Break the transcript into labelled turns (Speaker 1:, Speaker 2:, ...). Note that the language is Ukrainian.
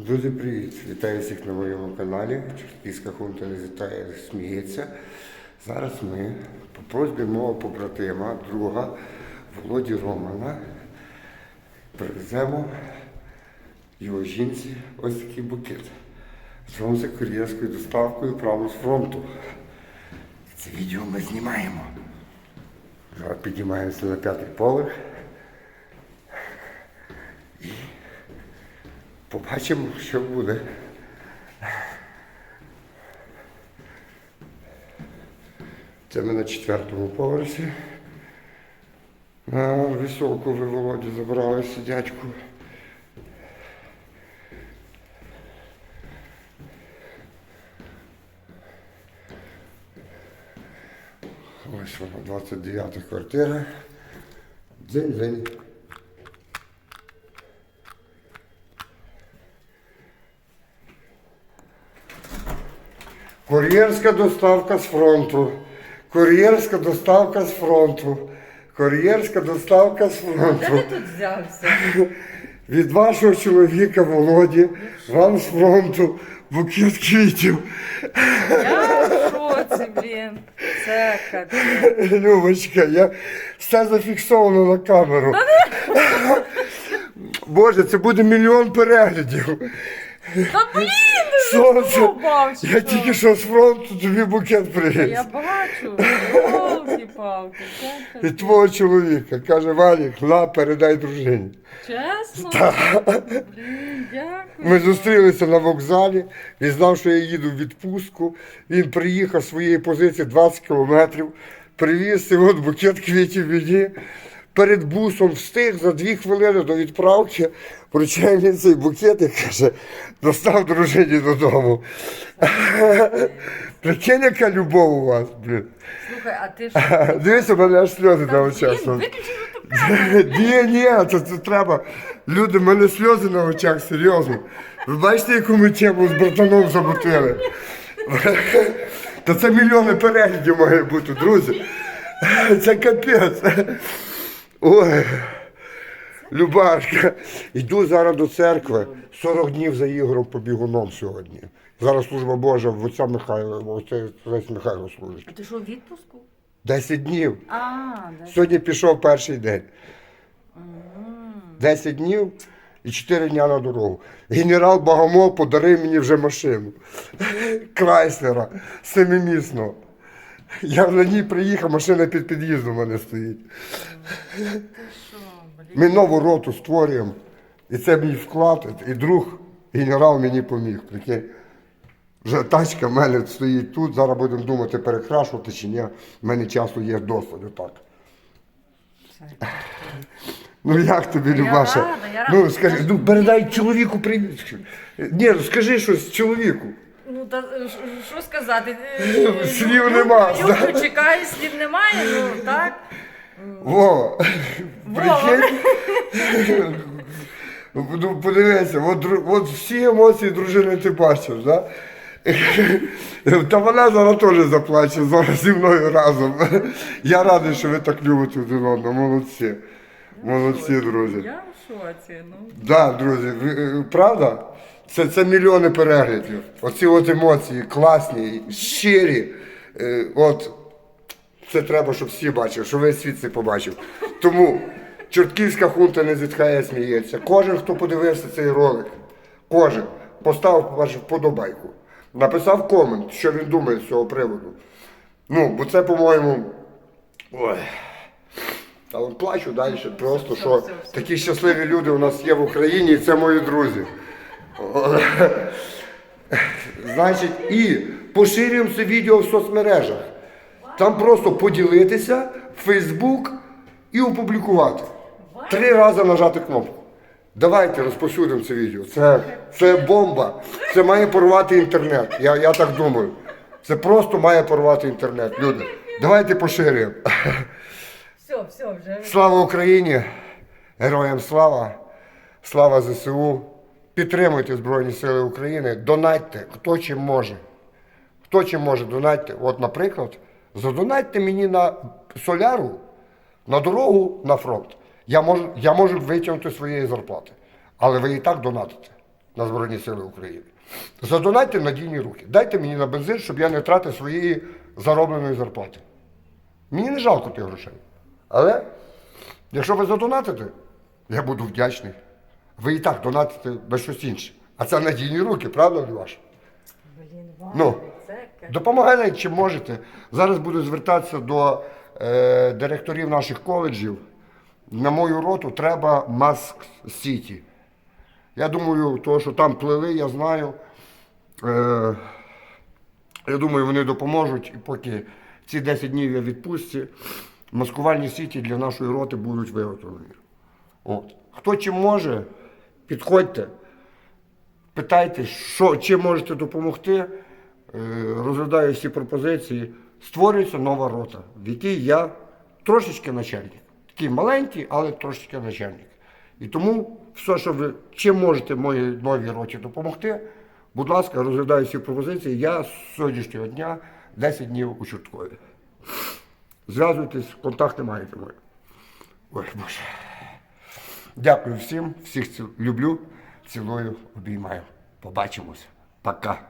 Speaker 1: Друзі, привіт! Вітаю всіх на моєму каналі. Черківська хунта не зітає, сміється. Зараз ми по просьбі мого побратима, друга Володі Романа, привеземо його жінці ось такий букет. Зробимо кур'єрською доставкою прямо з фронту. Це відео ми знімаємо. Зараз піднімаємося на п'ятий поверх. Побачимо, що буде. Це ми на четвертому поверсі. На високу ви Володі забрали сидячку. Ось вона, 29 квартира. Дзень-дзень. Кур'єрська доставка з фронту. Кур'єрська доставка з фронту. Кур'єрська доставка з
Speaker 2: Де
Speaker 1: фронту.
Speaker 2: ти тут взявся?
Speaker 1: Від вашого чоловіка Володі, вам з фронту букет квітів.
Speaker 2: Я в шоці, блін. Це капець.
Speaker 1: Любочка, я все зафіксовано на камеру. Боже, це буде мільйон переглядів.
Speaker 2: Та блін,
Speaker 1: Сонце. Я тільки що з фронту тобі букет привіз.
Speaker 2: Я бачу. Палки-палки.
Speaker 1: Від твого чоловіка. Каже, Валік, на, передай дружині.
Speaker 2: Чесно? Блін, дякую.
Speaker 1: Ми зустрілися на вокзалі. Він знав, що я їду в відпустку. Він приїхав з своєї позиції 20 кілометрів, привіз цей от букет квітів мені. Перед бусом встиг за дві хвилини до відправки, вручає мені цей букет і каже, достав дружині додому. Прикинь, яка любов у вас, блін.
Speaker 2: Слухай, а ти що?
Speaker 1: Дивися, у мене аж сльози на очах.
Speaker 2: блін, виключи
Speaker 1: Ні, ні, це, це треба. Люди, в мене сльози на очах, серйозно. Ви бачите, яку ми тему з братаном замутили? Та це мільйони переглядів має бути, друзі. Це капець. Ой. Любашка, йду зараз до церкви. 40 днів за Ігорем побігуном сьогодні. Зараз служба Божа в отця Михайла, оце Лесь Михайло служить.
Speaker 2: А ти що, в відпуску?
Speaker 1: 10 днів.
Speaker 2: А.
Speaker 1: Сьогодні пішов перший день. 10 днів і 4 дня на дорогу. Генерал Багамов подарив мені вже машину. Крайслера, семимісного. Я на ній приїхав, машина під під'їздом у мене стоїть.
Speaker 2: Ти що, блін?
Speaker 1: Ми нову роту створюємо. І це мій вклад, і друг, генерал мені поміг. Прикинь. Вже тачка в мене стоїть тут, зараз будемо думати, перекрашувати чи ні. У мене часу є досить отак. Ну як тобі, Любаша?
Speaker 2: рада, я рада.
Speaker 1: Ну скажи, ну передай чоловіку привіт. Ні, скажи щось чоловіку.
Speaker 2: Ну, та е, що сказати? Е,
Speaker 1: Слів нема,
Speaker 2: Люблю, чекаю, слів немає, ну так.
Speaker 1: Вова, прикинь. Ну, подивися, от, от всі емоції дружини ти бачиш, да? Та вона зараз теж заплаче зараз зі мною разом. Я радий, що ви так любите один одного. Молодці. Молодці, друзі.
Speaker 2: Я в шоці, ну.
Speaker 1: Да, друзі, е, правда? Це, це мільйони переглядів. Оці от емоції класні, щирі. Е, От це треба, щоб всі бачили, щоб весь світ це побачив. Тому чортківська хунта не зітхає, сміється. Кожен, хто подивився цей ролик, кожен поставив вашу вподобайку, написав комент, що він думає з цього приводу. Ну, бо це, по-моєму. Ой. Та плачу далі, просто що такі щасливі люди у нас є в Україні, і це мої друзі. Значить, і поширюємо це відео в соцмережах. Там просто поділитися в Фейсбук і опублікувати. Три рази нажати кнопку. Давайте розповсюдимо це відео. Це, це бомба. Це має порвати інтернет. Я, я так думаю. Це просто має порвати інтернет. Люди. Давайте поширюємо.
Speaker 2: Все, все, вже.
Speaker 1: Слава Україні! Героям слава! Слава ЗСУ! Підтримуйте Збройні Сили України, донатьте, хто чим може. Хто чим може, донатьте. От, наприклад, задонатьте мені на соляру, на дорогу на фронт. Я можу, я можу витягнути своєї зарплати. Але ви і так донатите. на Збройні Сили України. Задонайте надійні руки. Дайте мені на бензин, щоб я не тратив своєї заробленої зарплати. Мені не жалко тих грошей. Але якщо ви задонатите, я буду вдячний. Ви і так донатите на щось інше. А це надійні руки, правда, Льваш?
Speaker 2: Блін,
Speaker 1: Ну.
Speaker 2: Це ка-
Speaker 1: Допомагайте, чим можете. Зараз буду звертатися до е, директорів наших коледжів. На мою роту треба Маск Сіті. Я думаю, то, що там плели, я знаю. Е, я думаю, вони допоможуть, і поки ці 10 днів я відпустці, маскувальні сіті для нашої роти будуть виготовлені. От. Хто чим може, підходьте, питайте, що, чим можете допомогти. Е, Розглядаю всі пропозиції. Створюється нова рота, в якій я трошечки начальник. Такий маленький, але трошечки начальник. І тому все, що ви чим можете моїй новій роті допомогти, будь ласка, розглядаю всі пропозиції. Я з сьогоднішнього дня 10 днів у Чорткові. Зв'язуйтесь, контакти маєте мої. Ой, Боже. Дякую всім, всіх люблю, цілую, обіймаю. Побачимось. Пока.